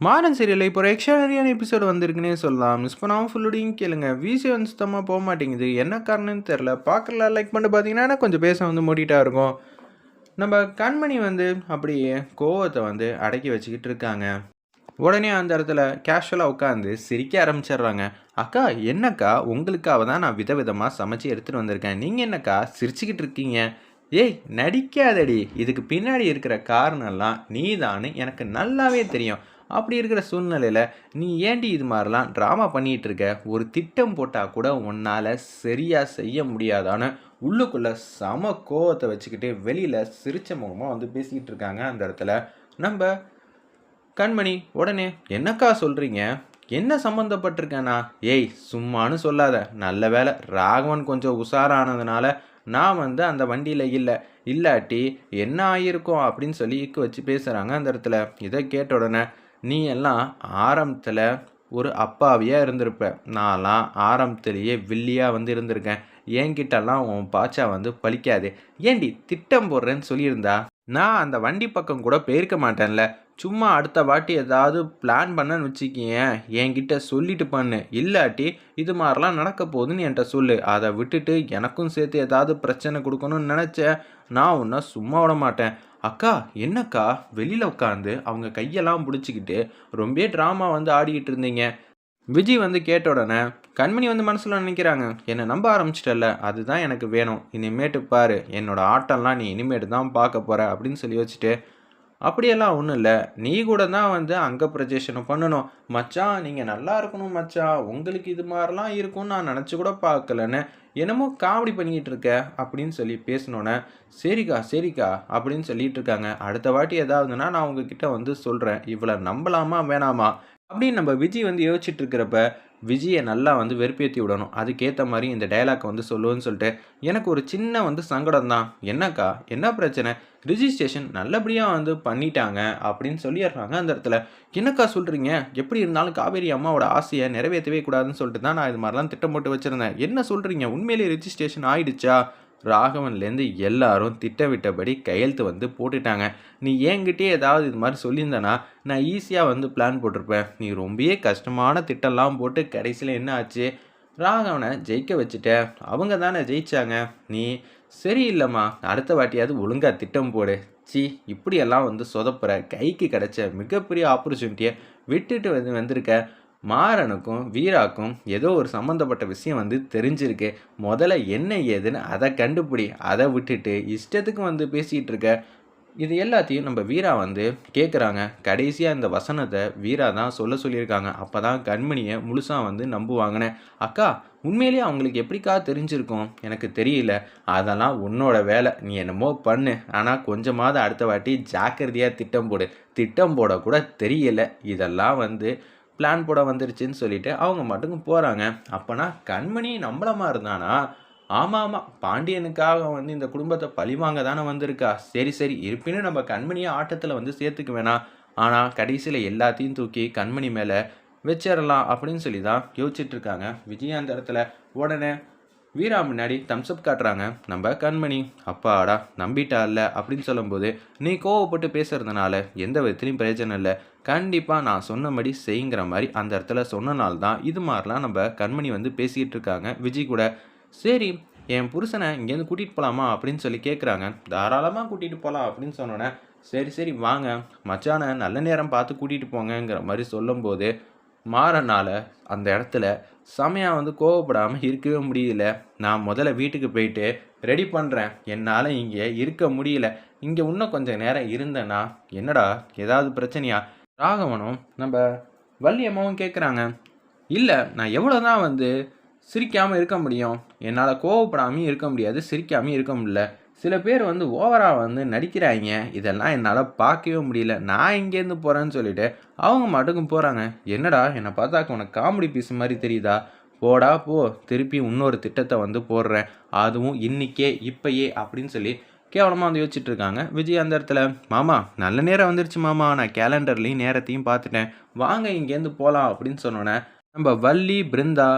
மாறன் சீரியலில் இப்போ ஒரு எக்ஸ்ட்ராடரியான எபிசோடு வந்திருக்குன்னே சொல்லலாம். மிஸ் பண்ணாமல் ஃபுல்லோடையும் கேளுங்க. விசி வந்து சுத்தமாக போக மாட்டேங்குது. என்ன காரணம்னு தெரில பார்க்கல லைக் பண்ணிட்டு பார்த்தீங்கன்னா கொஞ்சம் பேச வந்து மூடிட்டா இருக்கும். நம்ம கண்மணி வந்து அப்படியே கோவத்தை வந்து அடக்கி வச்சுக்கிட்டு இருக்காங்க. உடனே அந்த இடத்துல கேஷுவலாக உட்காந்து சிரிக்க ஆரம்பிச்சிடுறாங்க. அக்கா என்னக்கா? உங்களுக்காக தான் நான் விதவிதமாக சமைச்சு எடுத்துகிட்டு வந்திருக்கேன். நீங்கள் என்னக்கா? சிரிச்சுக்கிட்டு இருக்கீங்க. ஏய் நடிக்காதடி. இதுக்கு பின்னாடி இருக்கிற காரணம்லாம் நீதான்னு எனக்கு நல்லாவே தெரியும். அப்படி இருக்கிற சூழ்நிலையில் நீ ஏண்டி இது மாதிரிலாம் ட்ராமா பண்ணிகிட்டு இருக்க? ஒரு திட்டம் போட்டால் கூட உன்னால் சரியாக செய்ய முடியாதான்னு உள்ளுக்குள்ளே சம கோவத்தை வச்சுக்கிட்டு வெளியில் சிரிச்ச முகமாக வந்து பேசிக்கிட்டு இருக்காங்க அந்த இடத்துல. நம்ம கண்மணி உடனே என்னக்கா சொல்கிறீங்க என்ன சம்மந்தப்பட்டிருக்கேனா ஏய் சும்மானு சொல்லாத. நல்ல வேலை ராகவன் கொஞ்சம் உஷாரானதுனால நான் வந்து அந்த வண்டியில் இல்லை. இல்லாட்டி என்ன ஆகியிருக்கும் அப்படின்னு சொல்லி இக்கு வச்சு பேசுகிறாங்க அந்த இடத்துல. இதை கேட்ட உடனே நீ எல்லாம் ஆரம்பத்தில் ஒரு அப்பாவியாக இருந்திருப்ப. நான்லாம் ஆரம்பத்திலேயே வில்லியாக வந்து இருந்திருக்கேன். என்கிட்டலாம் உன் பாச்சா வந்து பழிக்காது. ஏண்டி திட்டம் போடுறேன்னு சொல்லியிருந்தா? நான் அந்த வண்டி பக்கம் கூட போயிருக்க மாட்டேன்ல. சும்மா அடுத்த வாட்டி ஏதாவது பிளான் பண்ணன்னு வச்சுக்கியேன். என்கிட்ட சொல்லிட்டு பண்ணு. இல்லாட்டி இது மாதிரிலாம் நடக்க போகுதுன்னு என்கிட்ட சொல்லு. அதை விட்டுட்டு எனக்கும் சேர்த்து ஏதாவது பிரச்சனை கொடுக்கணும்னு நினச்ச நான் உன்னை சும்மா விட மாட்டேன். அக்கா என்னக்கா? வெளியில் உட்காந்து அவங்க கையெல்லாம் பிடிச்சிக்கிட்டு ரொம்ப ட்ராமா வந்து ஆடிக்கிட்டு இருந்தீங்க. விஜய் வந்து கேட்ட உடனே கண்மணி வந்து மனசில் நினைக்கிறாங்க. என்னை நம்ப ஆரம்பிச்சிட்டல அதுதான் எனக்கு வேணும். இனிமேட்டு பாரு. என்னோடய ஆட்டம்லாம் நீ இனிமேட்டு தான் பார்க்க போகிற அப்படின்னு சொல்லி வச்சுட்டு அப்படியெல்லாம் ஒன்றும் இல்லை. நீ கூட தான் வந்து அங்க பிரஜேஷனும் பண்ணணும். மச்சான் நீங்கள் நல்லா இருக்கணும் மச்சான் உங்களுக்கு இது மாதிரிலாம் இருக்கும்னு நான் நினச்சி கூட பார்க்கலன்னு என்னமோ காமெடி பண்ணிக்கிட்டு இருக்க அப்படின்னு சொல்லி பேசினோன்னே சரிக்கா சரிக்கா அப்படின்னு சொல்லிட்டு இருக்காங்க. அடுத்த வாட்டி ஏதாவதுன்னா நான் உங்ககிட்ட வந்து சொல்கிறேன் இவ்வளோ நம்பலாமா வேணாமா? அப்படின்னு நம்ம விஜய் வந்து யோசிச்சுட்டு இருக்கிறப்ப விஜயை நல்லா வந்து வெறுப்பேற்றி விடணும். அதுக்கேற்ற மாதிரி இந்த டைலாக்கை வந்து சொல்லுவேன்னு சொல்லிட்டு எனக்கு ஒரு சின்ன வந்து சங்கடம் தான் என்னக்கா? என்ன பிரச்சனை? ரிஜிஸ்ட்ரேஷன் நல்லபடியாக வந்து பண்ணிட்டாங்க அப்படின்னு சொல்லிடுறாங்க அந்த இடத்துல. என்னக்கா சொல்கிறீங்க எப்படி இருந்தாலும் காவேரி அம்மாவோட ஆசையை நிறைவேற்றவே கூடாதுன்னு சொல்லிட்டு தான் நான் இது மாதிரிலாம் திட்டம் போட்டு வச்சுருந்தேன். என்ன சொல்கிறீங்க உண்மையிலேயே ரிஜிஸ்ட்ரேஷன் ஆயிடுச்சா? ராகவன்லேருந்து எல்லாரும் திட்டமிட்டபடி கையெழுத்து வந்து போட்டுட்டாங்க. நீ என்கிட்டயே ஏதாவது இது மாதிரி சொல்லியிருந்தனா நான் ஈஸியாக வந்து பிளான் போட்டிருப்பேன். நீ ரொம்பவே கஷ்டமான திட்டம்லாம் போட்டு கடைசியில் என்ன ஆச்சு? ராகவனை ஜெயிக்க வச்சுட்ட. அவங்க தானே ஜெயிச்சாங்க. நீ சரியில்லைம்மா. அடுத்த வாட்டியாவது ஒழுங்காக திட்டம் போடு. சி இப்படியெல்லாம் வந்து சொதப்புற கைக்கு கிடைச்ச மிகப்பெரிய ஆப்பர்ச்சுனிட்டியை விட்டுட்டு வந்து வந்திருக்க. மாறனுக்கும் வீராக்கும் ஏதோ ஒரு சம்மந்தப்பட்ட விஷயம் வந்து தெரிஞ்சிருக்கு. முதல்ல என்ன ஏதுன்னு அதை கண்டுபிடி அதை விட்டுட்டு இஷ்டத்துக்கு வந்து பேசிகிட்டு இருக்க. இது எல்லாத்தையும் நம்ம வீரா வந்து கேட்குறாங்க கடைசியாக இந்த வசனத்தை வீரா தான் சொல்ல சொல்லியிருக்காங்க. அப்போ தான் கண்மணியை முழுசாக வந்து நம்புவாங்கன்னு. அக்கா உண்மையிலேயே அவங்களுக்கு எப்படிக்கா தெரிஞ்சிருக்கும்? எனக்கு தெரியல. அதெல்லாம் உன்னோட வேலை. நீ என்னமோ பண்ணு. ஆனால் கொஞ்சமாவது அடுத்த வாட்டி ஜாக்கிரதையாக திட்டம் போடு. திட்டம் போடக்கூட தெரியல. இதெல்லாம் வந்து பிளான் போட வந்துருச்சுன்னு சொல்லிட்டு அவங்க மட்டுக்கும் போகிறாங்க அப்போனா கண்மணி நம்மளமாக இருந்தானா ஆமாம் ஆமாம் பாண்டியனுக்காக வந்து இந்த குடும்பத்தை பழிவாங்க தானே வந்திருக்கா? சரி சரி. இருப்பினும் நம்ம கண்மணியை ஆட்டத்தில் வந்து சேர்த்துக்க வேணாம். ஆனால் கடைசியில் எல்லாத்தையும் தூக்கி கண்மணி மேலே வச்சிடலாம் அப்படின்னு சொல்லி தான் யோசிச்சுட்ருக்காங்க விஜய் அந்த இடத்துல உடனே வீரா முன்னாடி தம்ஸ்அப் காட்டுறாங்க. நம்ம கண்மணி அப்பாடா நம்பிட்டா இல்லை அப்படின்னு சொல்லும்போது நீ கோவப்பட்டு பேசுறதுனால எந்த விதத்துலையும் பிரயோஜனம் இல்லை. கண்டிப்பாக நான் சொன்னபடி செய்யுங்கிற மாதிரி அந்த இடத்துல சொன்னனால தான் இது மாதிரிலாம் நம்ம கண்மணி வந்து பேசிக்கிட்டு இருக்காங்க. விஜய் கூட சரி என் புருஷனை இங்கேருந்து கூட்டிகிட்டு போகலாமா அப்படின்னு சொல்லி கேட்குறாங்க தாராளமாக கூட்டிகிட்டு போகலாம் அப்படின்னு சொன்னோன்னே சரி சரி வாங்க. மச்சானை நல்ல நேரம் பார்த்து கூட்டிகிட்டு போங்கங்கிற மாதிரி சொல்லும்போது மாறனால அந்த இடத்துல செமையாக வந்து கோவப்படாமல் இருக்கவே முடியல. நான் முதல்ல வீட்டுக்கு போயிட்டு ரெடி பண்ணுறேன் என்னால் இங்கே இருக்க முடியல. இங்கே இன்னும் கொஞ்சம் நேரம் இருந்தேன்னா என்னடா ஏதாவது பிரச்சனையா? ராகவனும் நம்ம வள்ளியம்மாவும் கேட்குறாங்க இல்லை நான் எவ்வளோ தான் வந்து சிரிக்காமல் இருக்க முடியும். என்னால் கோவப்படாமையும் இருக்க முடியாது சிரிக்காமையும் இருக்க முடியல. சில பேர் வந்து ஓவராக வந்து நடிக்கிறாங்க இதெல்லாம் என்னால் பார்க்கவே முடியல. நான் இங்கேருந்து போகிறேன்னு சொல்லிட்டு அவங்க மட்டுக்கும் போகிறாங்க என்னடா என்னை பார்த்தாக்க உனக்கு காமெடி பீஸ் மாதிரி தெரியுதா? போடா போ. திருப்பி இன்னொரு திட்டத்தை வந்து போடுறேன். அதுவும் இன்றைக்கே இப்பயே அப்படின்னு சொல்லி கேவலமாக வந்து யோசிச்சுட்டு இருக்காங்க. விஜய் அந்த இடத்துல மாமா நல்ல நேரம் வந்துருச்சு மாமா. நான் கேலண்டர்லேயும் நேரத்தையும் பார்த்துட்டேன். வாங்க இங்கேருந்து போகலாம் அப்படின்னு சொன்னோன்னே நம்ம வள்ளி பிருந்தா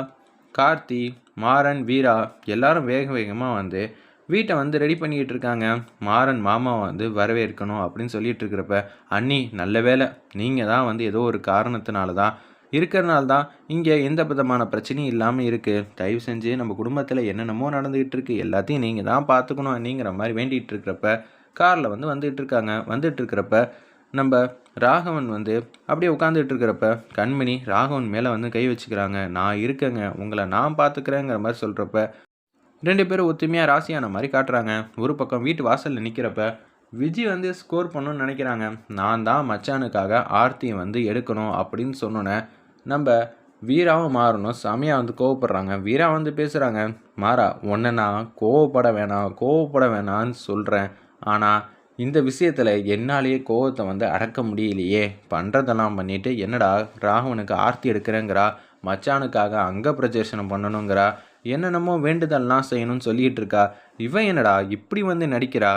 கார்த்தி மாறன் வீரா எல்லாரும் வேக வேகமாக வந்து வீட்டை வந்து ரெடி பண்ணிக்கிட்டு இருக்காங்க. மாறன் மாமாவை வந்து வரவேற்கணும் அப்படின்னு சொல்லிட்டு இருக்கிறப்ப அண்ணி நல்ல வேலை நீங்கள் தான் வந்து ஏதோ ஒரு காரணத்தினால தான் இருக்கிறனால தான் இங்கே எந்த விதமான பிரச்சனையும் இல்லாமல் இருக்குது தயவு செஞ்சு நம்ம குடும்பத்தில் என்னென்னமோ நடந்துக்கிட்டு இருக்குது எல்லாத்தையும் நீங்கள் தான் பார்த்துக்கணும் அப்படிங்கிற மாதிரி வேண்டிகிட்டு இருக்கிறப்ப காரில் வந்து வந்துட்டு இருக்காங்க. வந்துட்டு இருக்கிறப்ப நம்ம ராகவன் வந்து அப்படியே உட்காந்துட்டு இருக்கிறப்ப கண்மணி ராகவன் மேலே வந்து கை வச்சுக்கிறாங்க. நான் இருக்கேங்க. உங்களை நான் பார்த்துக்கிறேங்கிற மாதிரி சொல்கிறப்ப ரெண்டு பேரும் ஒத்துமையாக ராசியான மாதிரி காட்டுறாங்க. ஒரு பக்கம் வீட்டு வாசலில் நிற்கிறப்ப விஜய் வந்து ஸ்கோர் பண்ணணும்னு நினைக்கிறாங்க. நான் தான் மச்சானுக்காக ஆர்த்தியை வந்து எடுக்கணும் அப்படின்னு சொன்னோன்னே நம்ம வீராவும் மாறணும் செமையாக வந்து கோவப்படுறாங்க. வீரா வந்து பேசுகிறாங்க மாறா ஒன்று நான் கோவப்பட வேணாம் கோவப்பட வேணான்னு சொல்கிறேன் ஆனால் இந்த விஷயத்தில் என்னாலேயே கோவத்தை வந்து அடக்க முடியலையே. பண்ணுறதெல்லாம் பண்ணிவிட்டு என்னடா ராகவனுக்கு ஆர்த்தி எடுக்கிறேங்கிறா? மச்சானுக்காக அங்க பிரதேசனம் பண்ணணுங்கிறா? என்னென்னமோ வேண்டுதல்லாம் செய்யணும்னு சொல்லிகிட்டு இருக்கா இவன் என்னடா இப்படி வந்து நடிக்கிறா?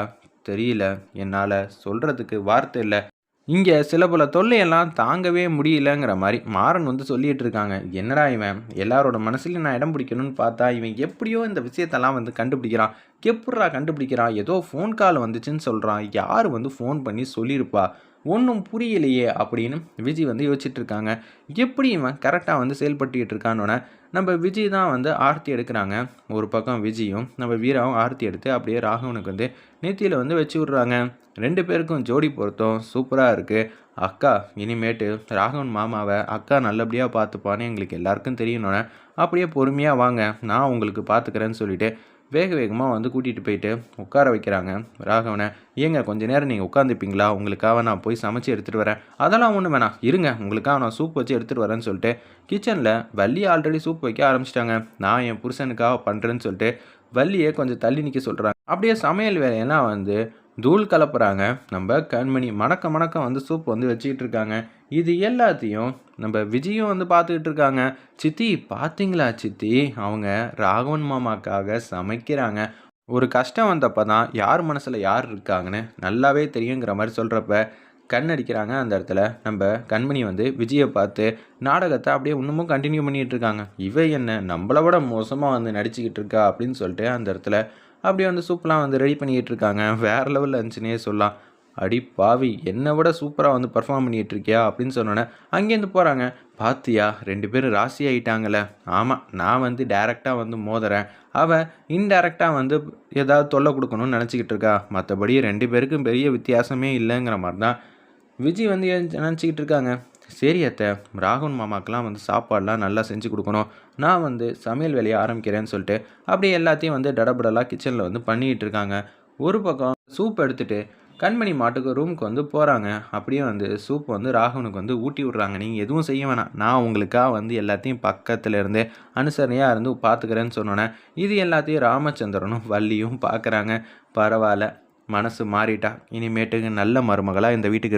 தெரியல. என்னால் சொல்கிறதுக்கு வார்த்தை இல்லை. இங்கே சில பல தொல்லையெல்லாம் தாங்கவே முடியலங்கிற மாதிரி மாறன் வந்து சொல்லிகிட்டு இருக்காங்க என்னடா இவன்? எல்லாரோட மனசுலையும் நான் இடம் பிடிக்கணும்னு பார்த்தா இவன் எப்படியோ இந்த விஷயத்தெல்லாம் வந்து கண்டுபிடிக்கிறான். எப்பட்றா கண்டுபிடிக்கிறான்? ஏதோ ஃபோன் கால் வந்துச்சுன்னு சொல்கிறான் யார் வந்து ஃபோன் பண்ணி சொல்லியிருப்பா? ஒன்றும் புரியலையே அப்படின்னு விஜய் வந்து யோசிச்சுட்டு இருக்காங்க எப்படி இவன் கரெக்டாக வந்து செயல்பட்டுக்கிட்டு இருக்கானோட நம்ம விஜய் தான் வந்து ஆர்த்தி எடுக்கிறாங்க. ஒரு பக்கம் விஜயும் நம்ம வீராவும் ஆர்த்தி எடுத்து அப்படியே ராகவனுக்கு வந்து நெத்தியில் வந்து வச்சு விட்றாங்க. ரெண்டு பேருக்கும் ஜோடி பொருத்தம் சூப்பராக இருக்குது அக்கா இனிமேட்டு ராகவன் மாமாவை அக்கா நல்லபடியாக பார்த்துப்பான்னு எங்களுக்கு எல்லாருக்கும் தெரியணும்னே அப்படியே பொறுமையாக வாங்க. நான் உங்களுக்கு பார்த்துக்கிறேன்னு சொல்லிட்டு வேக வேகமாக வந்து கூட்டிகிட்டு போயிட்டு உட்கார வைக்கிறாங்க. ராகவனை ஏங்க கொஞ்ச நேரம் நீங்கள் உட்காந்துப்பீங்களா உங்களுக்காக நான் போய் சமைச்சு எடுத்துகிட்டு வரேன். அதெல்லாம் ஒன்றும் வேணாம். இருங்க உங்களுக்காக நான் சூப் வச்சு எடுத்துகிட்டு வரேன்னு சொல்லிட்டு கிச்சனில் வள்ளி ஆல்ரெடி சூப் வைக்க ஆரம்பிச்சிட்டாங்க. நான் என் புருஷனுக்காக பண்ணுறேன்னு சொல்லிட்டு வள்ளியை கொஞ்சம் தள்ளி நிற்க சொல்கிறாங்க அப்படியே சமையல் வேலையெல்லாம் வந்து தூள் கலப்புறாங்க. நம்ம கண்மணி மணக்க மணக்க வந்து சூப் வந்து வச்சுக்கிட்டு இருக்காங்க. இது எல்லாத்தையும் நம்ம விஜயும் வந்து பார்த்துக்கிட்டு இருக்காங்க. சித்தி பார்த்தீங்களா சித்தி? அவங்க ராகவன் மாமாக்காக சமைக்கிறாங்க. ஒரு கஷ்டம் வந்தப்போ தான் யார் மனசில் யார் இருக்காங்கன்னு நல்லாவே தெரியுங்கிற மாதிரி சொல்கிறப்ப கண் அடிக்கிறாங்க அந்த இடத்துல. நம்ம கண்மணி வந்து விஜயை பார்த்து நாடகத்தை அப்படியே இன்னமும் கண்டினியூ பண்ணிகிட்டு இருக்காங்க. இவ என்ன நம்மளை விட மோசமாக வந்து நடிச்சுக்கிட்டு இருக்கா அப்படின்னு சொல்லிட்டு அந்த இடத்துல அப்படியே வந்து சூப்பராக வந்து ரெடி பண்ணிக்கிட்டு இருக்காங்க வேறு லெவலில் இருந்துச்சுன்னே சொல்லலாம். அடி பாவி என்னை விட சூப்பராக வந்து பர்ஃபார்ம் பண்ணிகிட்டு இருக்கியா அப்படின்னு சொன்னோன்னே அங்கேருந்து போகிறாங்க பாத்தியா ரெண்டு பேரும் ராசி ஆகிட்டாங்களே ஆமாம் நான் வந்து டேரெக்டாக வந்து மோதுறேன். அவள் இன்டேரக்டாக வந்து ஏதாவது தொல்லை கொடுக்கணும்னு நினச்சிக்கிட்டு இருக்கா மற்றபடி ரெண்டு பேருக்கும் பெரிய வித்தியாசமே இல்லைங்கிற மாதிரி தான் விஜய் வந்து நினச்சிக்கிட்டு இருக்காங்க சரி அத்தை ராகுன் மாமாக்கெலாம் வந்து சாப்பாடெலாம் நல்லா செஞ்சு கொடுக்கணும். நான் வந்து சமையல் வேலையை ஆரம்பிக்கிறேன்னு சொல்லிட்டு அப்படியே எல்லாத்தையும் வந்து டடபடலாக கிச்சனில் வந்து பண்ணிகிட்டு இருக்காங்க. ஒரு பக்கம் சூப் எடுத்துகிட்டு கண்மணி மாட்டுக்கு ரூமுக்கு வந்து போகிறாங்க அப்படியே வந்து சூப் வந்து ராகவனுக்கு வந்து ஊட்டி விட்றாங்க. நீங்கள் எதுவும் செய்ய வேணாம். நான் உங்களுக்காக வந்து எல்லாத்தையும் பக்கத்தில் இருந்து அனுசரணையாக இருந்து பார்த்துக்கிறேன்னு சொன்னோன்னே இது எல்லாத்தையும் ராமச்சந்திரனும் வள்ளியும் பார்க்குறாங்க பரவாயில்ல. மனசு மாறிட்டா. இனிமேட்டுக்கு நல்ல மருமகளாக இந்த வீட்டுக்கு